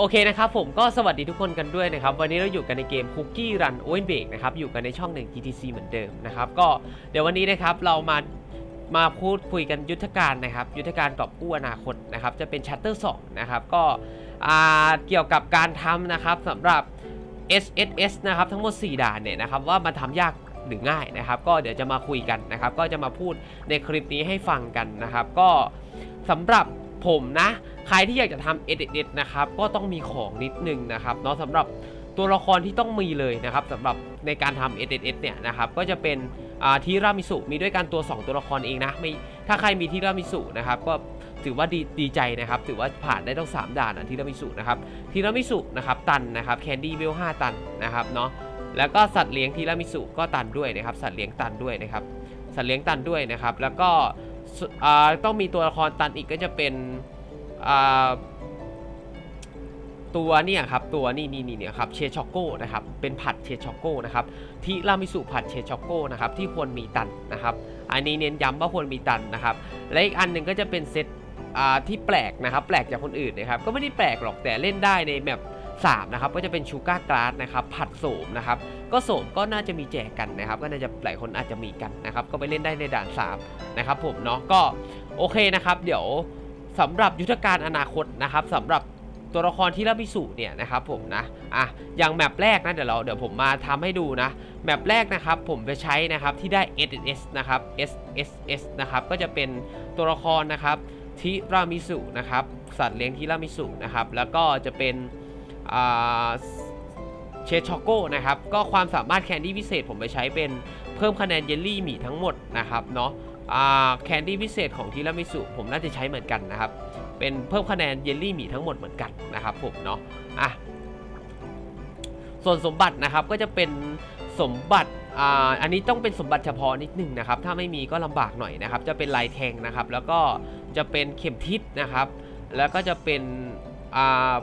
โอเคนะครับผมก็สวัสดีทุกคนกันด้วยนะครับ วันนี้เราอยู่กันในเกม Cookie Run o w e n b a k นะครับ อยู่กันในช่องหนึ่ง GTC เหมือนเดิมนะครับ ก็เดี๋ยววันนี้นะครับเรามามาพูดคุยกันยุทธการนะครับ ยุทธการกอบกู้อนาคตนะครับ จะเป็น Chapter 2นะครับ ก็อ่าเกี่ยวกับการทำนะครับสำหรับ SSS นะครับ ทั้งหมด 4 ด่านเนี่ยนะครับ ว่ามันทำยากหรือง่ายนะครับ ก็เดี๋ยวจะมาคุยกันนะครับ ก็จะมาพูดในคลิปนี้ให้ฟังกันนะครับ ก็สำหรับผมนะ ใครที่อยากจะทำ edit นะครับก็ต้องมีของนิดนึงนะครับเนาะสำหรับตัวละครที่ต้องมีเลยนะครับสำหรับในการทำ edit เนี่ยนะครับก็จะเป็นทีรามิสุมีด้วยกันตัว 2 ตัวละครเองนะไม่ถ้าใครมีทีรามิสุนะครับก็ถือว่าดีดีใจนะครับถือว่าผ่านได้ต้อง3ด่านนะทีรามิสุนะครับทีรามิสุนะครับตันนะครับแคนดี้เวล5ตันนะครับเนาะแล้วก็สัตว์เลี้ยงทีรามิสุก็ตันด้วยนะครับสัตว์เลี้ยงตันด้วยนะครับสัตว์เลี้ยงตันด้วยนะครับแล้วก็ต้องมีตัวละครตันอีกก็จะเป็น ตัวเนี่ยครับตัวนี่นี่นี่เนี่ยครับเชช็อกโก้นะครับเป็นผัดเชช็อกโก้นะครับที่รามิสุผัดเชช็อกโก้นะครับที่ควรมีตันนะครับอันนี้เน้นย้ำว่าควรมีตันนะครับและอีกอันหนึ่งก็จะเป็นเซตที่แปลกนะครับแปลกจากคนอื่นนะครับก็ไม่ได้แปลกหรอกแต่เล่นได้ในแบบ3นะครับก็จะเป็นชูการ์กราสนะครับผัดโสมนะครับก็โสมก็น่าจะมีแจกกันนะครับ ก็น่าจะหลายคนอาจจะมีกันนะครับก็ไปเล่นได้ในด่าน3นะครับผมเนาะก็โอเคนะครับ เดี๋ยว สำหรับยุทธการอนาคตนะครับสำหรับตัวละครที่รับพิสูจน์เนี่ยนะครับผมนะอะอย่างแมปแรกนะเดี๋ยวเราเดี๋ยวผมมาทำให้ดูนะแมปแรกนะครับผมไปใช้นะครับที่ได้ S S นะครับ SSS นะครับก็จะเป็นตัวละครนะครับทิรามิสุนะครับสัตว์เลี้ยงทิรามิสุนะครับแล้วก็จะเป็นอ่าเชช็อกโก้นะครับก็ความสามารถแคนดี้พิเศษผมไปใช้เป็นเพิ่มคะแนนเยลลี่หมีทั้งหมดนะครับเนาะ แคนดี้พิเศษของทีรามิสุผมน่าจะใช้เหมือนกันนะครับ เป็นเพิ่มคะแนนเยลลี่หมีทั้งหมดเหมือนกันนะครับผมเนาะอะส่วนสมบัตินะครับก็จะเป็นสมบัติอ่าอันนี้ต้องเป็นสมบัติเฉพาะนิดนึงนะครับ ถ้าไม่มีก็ลำบากหน่อยนะครับ จะเป็นลายแทงนะครับ แล้วก็จะเป็นเข็มทิศนะครับ แล้วก็จะเป็นอ่า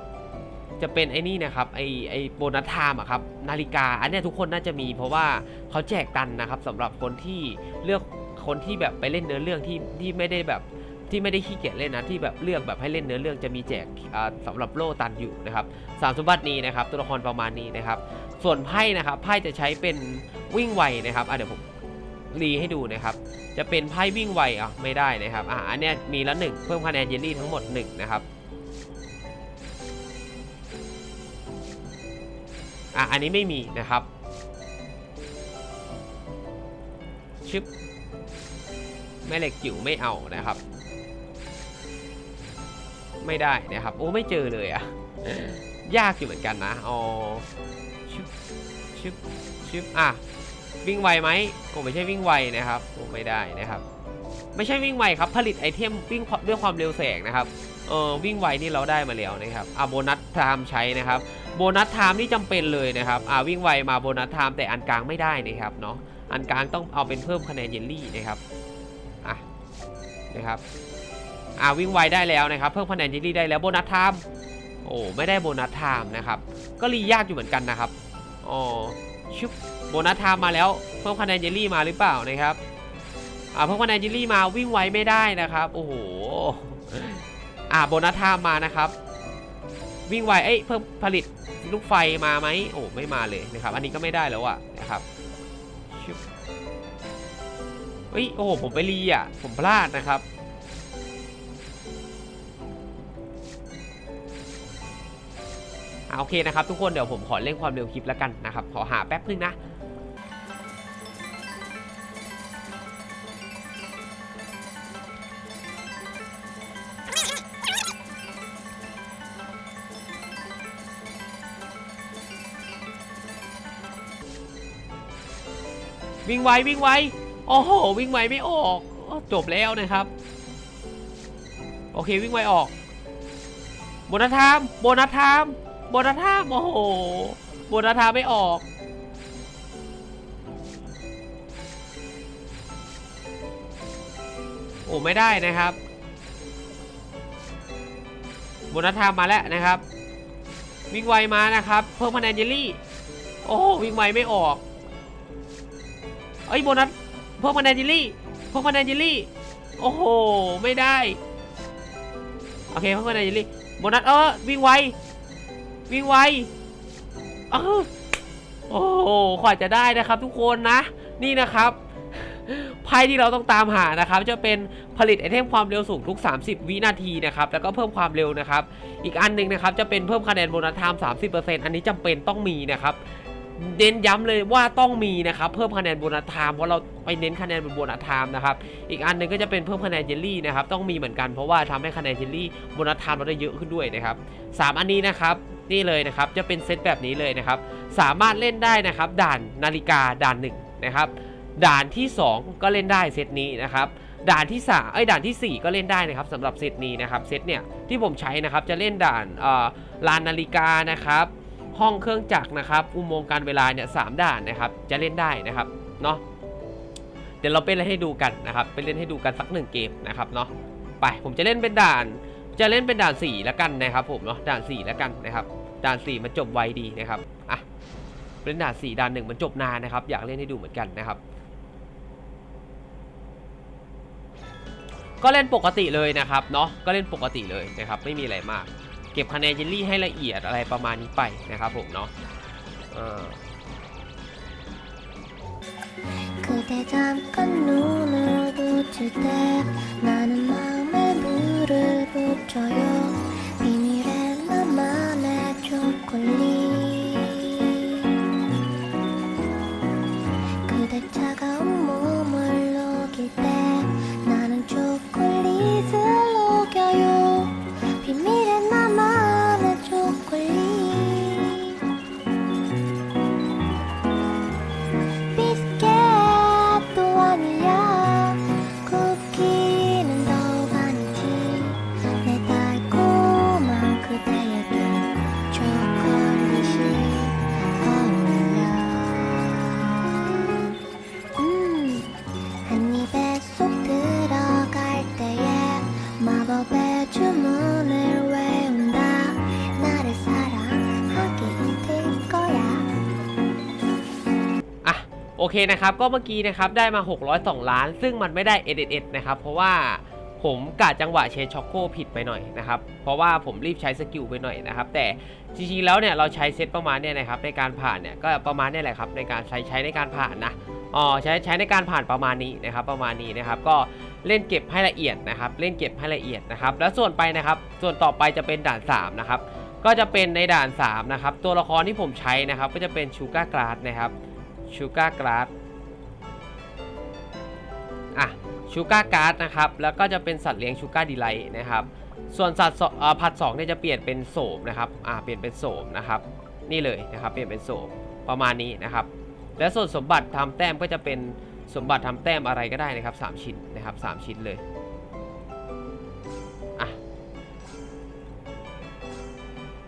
จะเป็นไอ้นี่นะครับไอไอโบนัสไทม์อะครับนาฬิกาอันเนี้ยทุกคนน่าจะมีเพราะว่าเขาแจกกันนะครับสำหรับคนที่เลือกคนที่แบบไปเล่นเนื้อเรื่องที่ที่ไม่ได้แบบที่ไม่ได้ขี้เกียจเล่นนะที่แบบเลือกแบบให้เล่นเนื้อเรื่องจะมีแจกอ่าสำหรับโล่ตันอยู่นะครับสามสมบัตินี้นะครับตัวละครประมาณนี้นะครับ ส่วนไพ่นะครับไพ่จะใช้เป็นวิ่งไวนะครับอะเดี๋ยวผมรีให้ดูนะครับ จะเป็นไพ่วิ่งไวอะไม่ได้นะครับอะอันเนี้ยมีละหนึ่งเพิ่มคะแนนเยลลี่ทั้งหมดหนึ่งนะครับ อะอันนี้ไม่มีนะครับชึบแม่เหล็กจิ๋วไม่เอานะครับ ไม่ได้นะครับ โอ้ไม่เจอเลยอะยากอยู่เหมือนกันนะอ๋อชึบชึบชึบอะวิ่งไวไหมโอ้ไม่ใช่วิ่งไวนะครับโอ้ไม่ได้นะครับ ไม่ใช่วิ่งไวครับ ผลิตไอเทมวิ่งด้วยความเร็วแสงนะครับเออวิ่งไวนี่เราได้มาแล้วนะครับอะโบนัสไทม์ใช้นะครับ โบนัสไทม์นี่จำเป็นเลยนะครับอ่าวิ่งไวมาโบนัสไทม์แต่อันกลางไม่ได้นะครับเนาะอันกลางต้องเอาเป็นเพิ่มคะแนนเยลลี่นะครับอะนะครับอ่าวิ่งไวได้แล้วนะครับ เพิ่มคะแนนเยลลี่ได้แล้วโบนัสไทม์โอ้ไม่ได้โบนัสไทม์นะครับก็รียากอยู่เหมือนกันนะครับอ๋อชุบโบนัสไทม์มาแล้วเพิ่มคะแนนเยลลี่มาหรือเปล่านะครับอ่าเพิ่มคะแนนเยลลี่มาวิ่งไวไม่ได้นะครับโอ้โหอ่าโบนัสไทม์มานะครับ วิ่งไวเอ้ยเพิ่มผลิตลูกไฟมาไหมโอ้ไม่มาเลยนะครับ อันนี้ก็ไม่ได้แล้วอะนะครับเฮ้ยโอ้ผมไปรีอะผมพลาดนะครับอ่าโอเคนะครับทุกคนเดี๋ยวผมขอเร่งความเร็วคลิปแล้วกันนะครับขอหาแป๊บนึงนะ วิ่งไววิ่งไวโอ้โหวิ่งไวไม่ออกจบแล้วนะครับ โอเควิ่งไวออกโบนัสไทม์โบนัสไทม์โบนัสไทม์โอ้โหโบนัสไทม์ไม่ออกโอ้ไม่ได้นะครับโบนัสไทม์มาแล้วนะครับ วิ่งไวมานะครับ เพิ่มคะแนนเยลลี่ โอ้โหวิ่งไวไม่ออก เอ้ยโบนัสพิ่มคะแนนเยลลี่พิ่มคะแนนเยลลี่โอ้โหไม่ได้โอเคพิ่มคะแนนเยลลี่โบนัสเออวิ่งไววิ่งไวเออโอ้โหขวาจะได้นะครับ ทุกคนนะ นี่นะครับไพ่ที่เราต้องตามหานะครับ จะเป็นผลิตไอเทมความเร็วสูงทุก 30 วินาทีนะครับแล้วก็เพิ่มความเร็วนะครับ อีกอันหนึ่งนะครับจะเป็นเพิ่มคะแนนโบนัสไทม์30%อันนี้จำเป็นต้องมีนะครับ เน้นย้ำเลยว่าต้องมีนะครับเพิ่มคะแนนโบนัสไทม์เพราะเราไปเน้นคะแนนบนโบนัสไทม์นะครับอีกอันหนึ่งก็จะเป็นเพิ่มคะแนนเยลลี่นะครับต้องมีเหมือนกันเพราะว่าทำให้คะแนนเยลลี่โบนัสไทม์เราได้เยอะขึ้นด้วยนะครับสามอันนี้นะครับนี่เลยนะครับจะเป็นเซตแบบนี้เลยนะครับสามารถเล่นได้นะครับด่านนาฬิกาด่านหนึ่งนะครับด่านที่ 2 ก็เล่นได้เซตนี้นะครับด่านที่3เอ้ด่านทีสี่ 4 ก็เล่นได้นะครับสำหรับเซตนี้นะครับเซตเนี่ยที่ผมใช้นะครับจะเล่นด่านลานนาฬิกานะครับ ห้องเครื่องจักรนะครับ อุโมงค์การเวลาเนี่ยสามด่านนะครับ จะเล่นได้นะครับเนาะเดี๋ยวเราไปเล่นให้ดูกันนะครับไปเล่นให้ดูกันสักหนึ่งเกมนะครับเนาะไปผมจะเล่นเป็นด่าน จะเล่นเป็นด่าน4แล้วกันนะครับ ผมเนาะด่าน4แล้วกันนะครับด่าน4มันจบไวดีนะครับอะเล่นด่าน4ด่านหนึ่งมันจบนานนะครับ อยากเล่นให้ดูเหมือนกันนะครับ ก็เล่นปกติเลยนะครับเนาะก็เล่นปกติเลยนะครับ ไม่มีอะไรมาก เก็บคะแนนเยลลี่ให้ละเอียดอะไรประมาณนี้ไปนะครับผมเนาะเออ เคนะครับก็เมื่อกี้นะครับได้มา 602 ล้าน ซึ่งมันไม่ได้ s s นะครับเพราะว่าผมกะจังหวะเชช็อกโกผิดไปหน่อยนะครับเพราะว่าผมรีบใช้สกิลไปหน่อยนะครับแต่จริงๆแล้วเนี่ยเราใช้เซตประมาณเนี่ยนะครับในการผ่านเนี่ยก็ประมาณนี่แหละครับในการใช้ใช้ในการผ่านนะอ๋อใช้ใช้ในการผ่านประมาณนี้นะครับประมาณนี้นะครับก็เล่นเก็บให้ละเอียดนะครับเล่นเก็บให้ละเอียดนะครับแล้วส่วนไปนะครับส่วนต่อไปจะเป็นด่าน3นะครับก็จะเป็นในด่าน3นะครับตัวละครที่ผมใช้นะครับก็จะเป็นชูการ์กราดนะครับ ชูการ์กราดอะชูการ์การ์ดนะครับ แล้วก็จะเป็นสัตว์เลี้ยงชูการ์ดีไลท์นะครับ ส่วนสัตว์ผัดสองเนี่ยจะเปลี่ยนเป็นโสมนะครับอ่าเปลี่ยนเป็นโสมนะครับ นี่เลยนะครับ เปลี่ยนเป็นโสมประมาณนี้นะครับ และส่วนสมบัติทำแต้มก็จะเป็นสมบัติทำแต้มอะไรก็ได้นะครับ 3 ชิ้นนะครับ 3 ชิ้นเลยอะ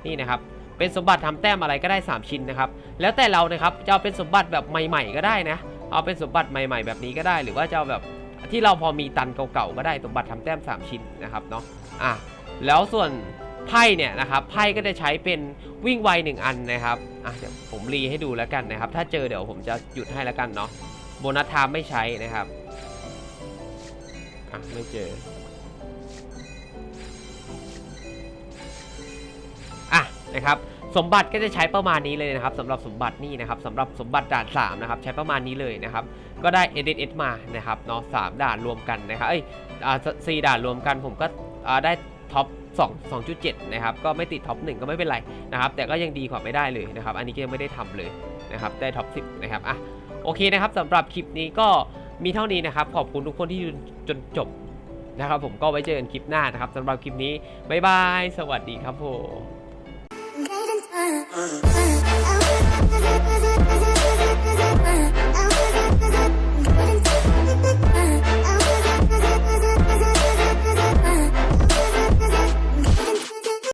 นี่นะครับ เป็นสมบัติทำแต้มอะไรก็ได้ 3 ชิ้นนะครับ แล้วแต่เรานะครับจะเอาเป็นสมบัติแบบใหม่ ๆ ก็ได้นะ เอาเป็นสมบัติใหม่ ๆ แบบนี้ก็ได้ หรือว่าจะเอาแบบที่เราพอมีตันเก่าๆก็ได้สมบัติทำแต้ม 3 ชิ้นนะครับเนาะ อะ แล้วส่วนไพ่เนี่ยนะครับ ไพ่ก็จะใช้เป็นวิ่งไวหนึ่งอันนะครับ อะเดี๋ยวผมรีให้ดูแล้วกันนะครับ ถ้าเจอเดี๋ยวผมจะหยุดให้แล้วกันเนาะ โบนัสไทม์ไม่ใช้นะครับ อะไม่เจอ นะครับสมบัติก็จะใช้ประมาณนี้เลยนะครับสำหรับสมบัตินี่นะครับสำหรับสมบัติด่าน3นะครับใช้ประมาณนี้เลยนะครับก็ได้ s s มานะครับเนาะสามด่านรวมกันนะครับเอ้ยอ่าสี่ด่านรวมกันผมก็ได้ท็อป2 2.7 นะครับ ก็ไม่ติดท็อป 1 ก็ไม่เป็นไรนะครับ แต่ก็ยังดีกว่าไม่ได้เลยนะครับ อันนี้ก็ยังไม่ได้ทำเลยนะครับ ได้ท็อป 10 นะครับ อะ โอเคนะครับสำหรับคลิปนี้ก็มีเท่านี้นะครับ ขอบคุณทุกคนที่จนจบนะครับ ผมก็ไว้เจอกันคลิปหน้านะครับสำหรับคลิปนี้ บ๊ายบาย สวัสดีครับผม Uh-huh.